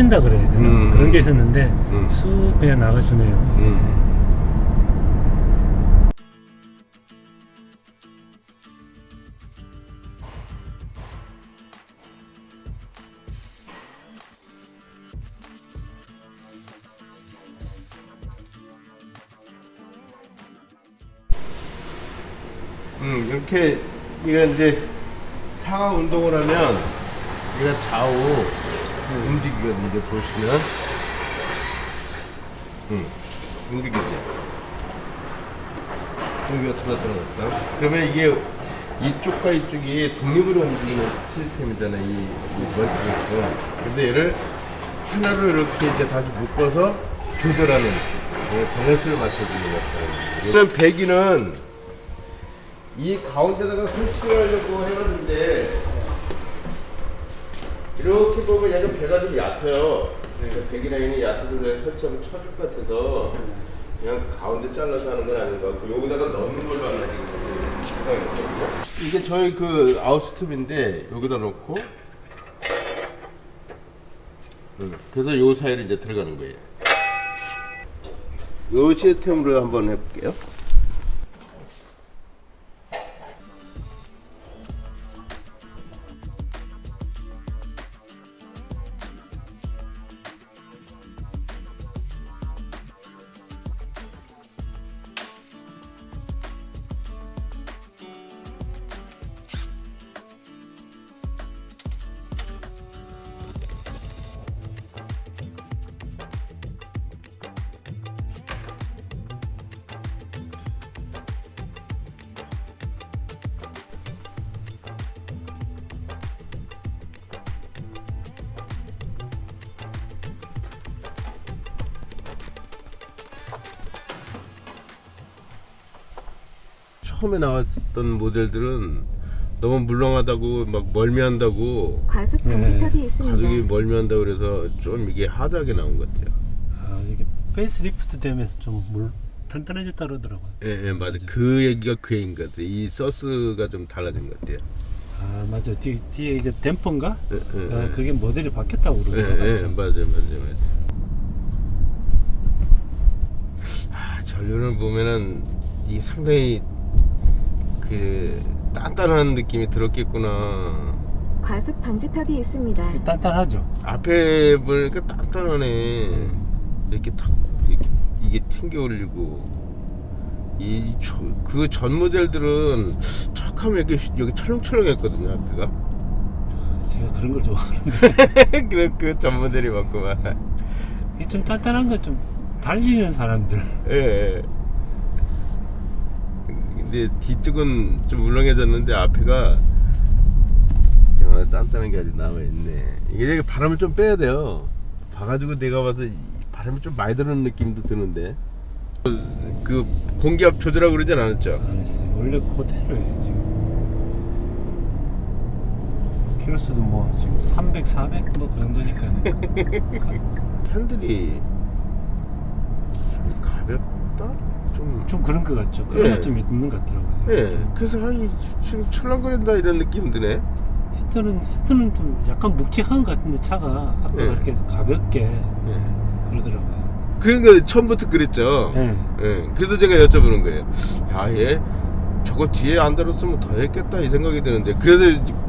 터진다 그래야 되나 음. 그런 게 있었는데 음. 쑥 그냥 나가주네요. 음. 음, 이렇게 이가 이제 상하 운동을 하면 얘가 좌우 움직이거든요. 이제 보시면, 음, 움직이죠. 여기가 들어갔다. 그러면 이게 이쪽과 이쪽이 독립으로 움직이는 시스템이잖아요. 이, 이 멀티가. 근데 얘를 하나로 이렇게 이제 다시 묶어서 조절하는 예, 밸런스를 맞춰주는 역할입니다. 이는 배기는 이 가운데다가 설치를 하려고 해봤는데 이렇게 보면 얘가 배가 좀 얕아요. 그러니까 배기 라인이 얕아서 내가 설치하면 쳐줄 것 같아서 그냥 가운데 잘라서 하는 건 아닌 것 같고 여기다가 넣는 걸로 하나 지금 이게 저희 그 아웃스톱인데 여기다 놓고 음, 그래서 요 사이를 이제 들어가는 거예요. 요 시스템으로 한번 해볼게요. 처음에 나왔던 모델들은 너무 물렁하다고 막 멀미한다고 과속 네. 방지턱이 있습니다. 가죽이 멀미한다고 그래서 좀 이게 하드하게 나온 것 같아요. 아, 이게 페이스리프트 되면서 좀물 단단해졌다 그러더라고요. 예, 예, 맞아. 그 얘기가 그 얘기인 것 같아요. 이 서스가 좀 달라진 것 같아요. 아 맞아 뒤, 뒤에 이게 댐퍼인가? 예, 예, 아, 예. 그게 모델이 바뀌었다고 예, 그러더라고요. 예, 맞아요, 맞아요, 맞아요. 아, 전륜을 보면은 이 상당히 그 단단한 느낌이 들었겠구나. 과속 방지턱이 있습니다. 단단하죠. 앞에 보니까 단단하네. 이렇게 탁 이렇게 이게 튕겨 올리고 이 그 전 모델들은 척하면 이렇게 여기 철렁철렁했거든요 앞에가. 제가 그런 걸 좋아하는데 그래 그전 모델이 맞구만. 좀 단단한 거 좀 달리는 사람들 예. 예. 근데 뒤쪽은 좀 울렁해졌는데 앞에가 정말 단단한 게 아직 남아 있네. 이게 바람을 좀 빼야 돼요. 봐가지고 내가 봐서 이 바람이 좀 많이 드는 느낌도 드는데. 그 공기압 조절하고 그러진 않았죠? 안 했어요. 원래 그대로예요 지금. 키로수도 뭐 지금 300, 400 뭐 그 정도니까. 핸들이 좀 가볍다? 좀. 좀 그런 것 같죠. 그런 예. 것좀 있는 것 같더라고요. 예. 그래서 아니 지금 철렁거린다 이런 느낌 드네. 헤드는 헤드는 좀 약간 묵직한 것 같은데 차가 앞에 예. 가 이렇게 가볍게 예. 그러더라고요. 거 처음부터 그랬죠. 예. 예, 그래서 제가 여쭤보는 거예요. 야, 얘 저거 뒤에 안 달았으면 더 했겠다 이 생각이 드는데 그래서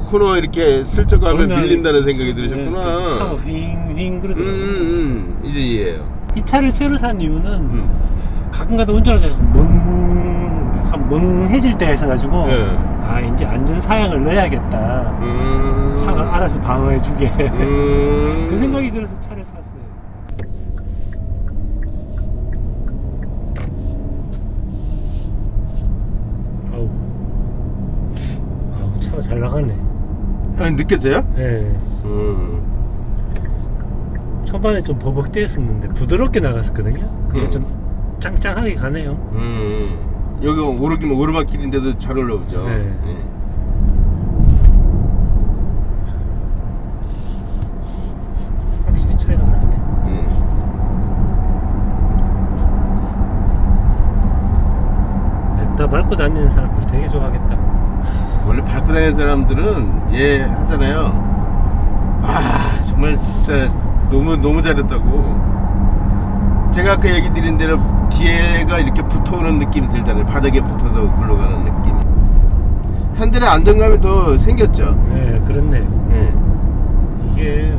코너 이렇게 슬쩍 가면 그러면 밀린다는 생각이 예, 들으셨구나. 차가 윙윙 음, 그러더라고요. 음, 음, 이제 이해해요. 이 차를 새로 산 이유는 음. 가끔가다 운전하다 멍 약간 멍해질 때가 있어가지고 예. 아 이제 안전 사양을 넣어야겠다. 음. 차가 알아서 방어해주게 음. 그 생각이 들어서 차를 샀어요. 아우, 아우 차가 잘 나가네. 아니 느껴져요? 예. 음. 초반에 좀 버벅대었었는데 부드럽게 나갔었거든요. 근데 음. 좀 짱짱하게 가네요. 음. 여기 오르기면 오르막길인데도 잘 올라오죠. 네. 예. 확실히 차이가 나네. 음. 냈다 밟고 다니는 사람들 되게 좋아하겠다. 원래 밟고 다니는 사람들은 얘 하잖아요. 아 정말 진짜 너무 너무 잘했다고. 제가 아까 얘기 드린 대로 뒤에가 이렇게 붙어오는 느낌이 들잖아요. 바닥에 붙어서 굴러가는 느낌이. 핸들의 안정감이 더 생겼죠. 네, 그렇네요. 네. 이게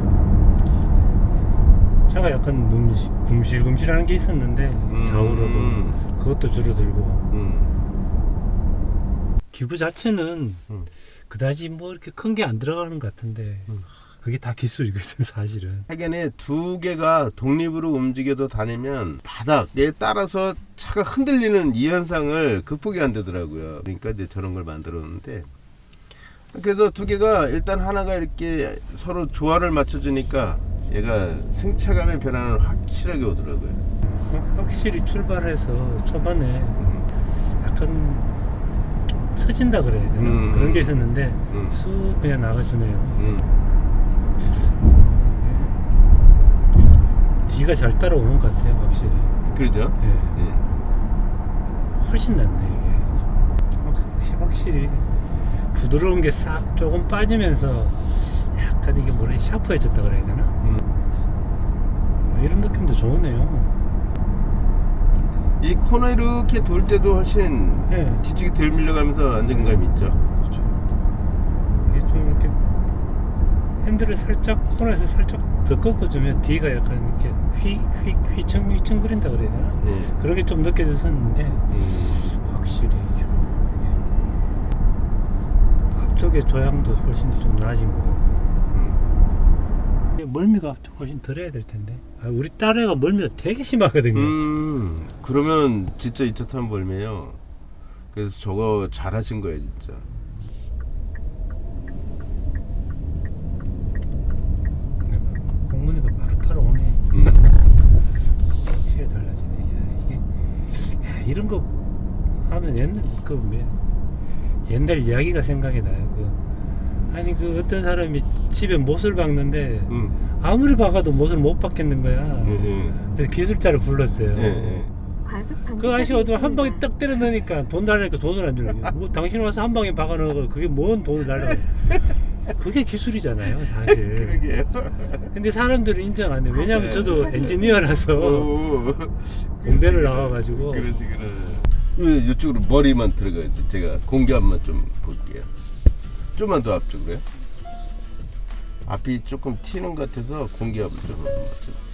차가 약간 눔시, 굶실굶실하는 게 있었는데 음. 좌우로도 그것도 줄어들고 음. 기구 자체는 음. 그다지 뭐 이렇게 큰 게 안 들어가는 것 같은데 음. 그게 다 기술이거든 사실은. 하긴 두 개가 독립으로 움직여서 다니면 바닥에 따라서 차가 흔들리는 이 현상을 극복이 안 되더라고요. 그러니까 이제 저런 걸 만들었는데 그래서 두 개가 일단 하나가 이렇게 서로 조화를 맞춰주니까 얘가 승차감의 변화는 확실하게 오더라고요. 확- 확실히 출발해서 초반에 약간 처진다 그래야 되나 음. 그런 게 있었는데 음. 쑥 그냥 나가주네요. 음. 뒤가 잘 따라오는 것 같아요 확실히. 그러죠? 예. 예. 훨씬 낫네 이게 확- 확실히 부드러운 게 싹 조금 빠지면서 약간 이게 뭐래 샤프해졌다 그래야 되나 음. 어, 이런 느낌도 좋으네요 이 코너 이렇게 돌 때도 훨씬 예 뒤쪽이 덜 밀려가면서 안정감이 있죠. 그렇죠 이게 좀 이렇게 핸들을 살짝 코너에서 살짝 더 꺾어주면 뒤가 약간 이렇게 휙휙 휘청 휘청거린다 그래야 되나 예. 그런 게좀 느껴졌었는데 음. 확실히 이게 앞쪽의 조향도 훨씬 좀 나아진 것 같고 음. 멀미가 좀 훨씬 덜해야 될 텐데 아, 우리 딸애가 멀미가 되게 심하거든요 음, 그러면 진짜 이차 타면 벌매요. 그래서 저거 잘하신 거예요, 진짜. 공문이가 바로 타러 오네 음. 확실히 달라지네 야, 이게 야, 이런 거 하면 옛날 그 매- 옛날 이야기가 생각이 나요 그 아니 그 어떤 사람이 집에 못을 박는데 음. 아무리 박아도 못을 못 박겠는 거야 예, 예. 그래서 기술자를 불렀어요 예, 예. 그 아저씨가 한 방에. 딱 때려 넣으니까 돈 달라니까 돈을 안 주는 거야. 뭐 당신 와서 한 방에 박아 넣어 그게 뭔 돈을 달라고. 그게 기술이잖아요, 사실. 그러게요. 근데 사람들은 인정 안 해. 왜냐면 네. 저도 엔지니어라서 오. 공대를 나가가지고 그러지, 그래. 이쪽으로 머리만 들어가야지. 제가 공기압만 좀 볼게요. 좀만 더 앞쪽으로요. 앞이 조금 튀는 것 같아서 공기압을 좀 한번 맞춰.